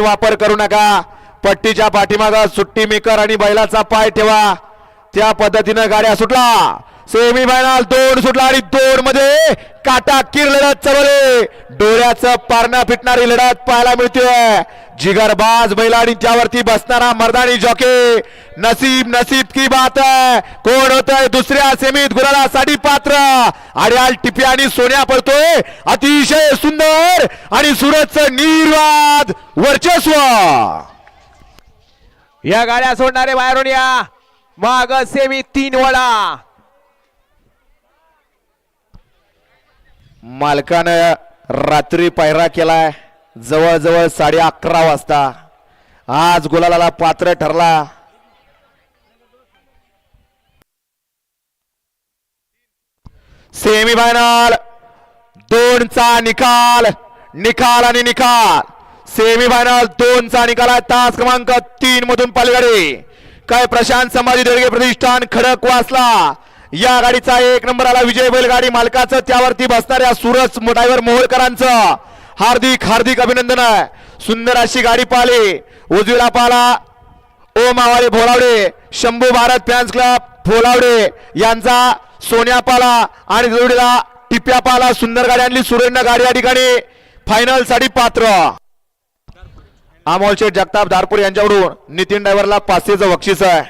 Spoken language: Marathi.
वापर करू नका. पट्टीच्या पाठीमागं सुट्टी मेकर आणि बैलाचा पाय ठेवा. त्या पद्धतीनं गाड्या सुटला. सेमी फायनल दोन सुटला आणि दोन मध्ये काटा किर लढत चवले डोळ्याचं पारणा फिटणारी लढत पाहायला मिळते जिगरबाज बैल आणि त्यावरती बसणारा मर्दानी जॉके. नसीब नसीब की बात आहे. कोण होत आहे दुसऱ्या सेमीत गुलालासाठी पात्र? आड्याल टिप्या आणि सोन्या पडतोय अतिशय सुंदर आणि सुरतचं निर्वाद वर्चस्व. या गाड्या सोडणारे बाहेरून या माग सेमी तीन वडा मालकानं रात्री पायरा केलाय. जवळजवळ साडे अकरा वाजता. आज गुलालाला पात्र ठरला. सेमी फायनल दोनचा निकाल. निकाल आणि निकाल. सेमी फायनल दोनचा निकाल आहे. तास क्रमांक तीन मधून पलगडे. काय प्रशांत संभाजी देडगे प्रतिष्ठान खडक वाचला. या गाडीचा एक नंबर आला विजय बैलगाडी मालकाचं. त्यावरती बसणाऱ्या सुरज ड्रायव्हर मोहोळकरांचं. हार्दिक हार्दिक अभिनंदन आहे. सुंदर अशी गाडी पाहिली. उजवीला पाला ओ मावाळे भोलावडे. शंभू भारत फॅन्स क्लब भोलावडे यांचा सोन्या पाला आणि जोडीला टिप्या पाला. सुंदर गाडी आणली. सुरेंद्र गाडी या ठिकाणी. फायनलसाठी पात्र. अमोल शेठ जगताप धारपूर यांच्याकडून नितीन ड्रायव्हरला पाचशेचं बक्षीस आहे.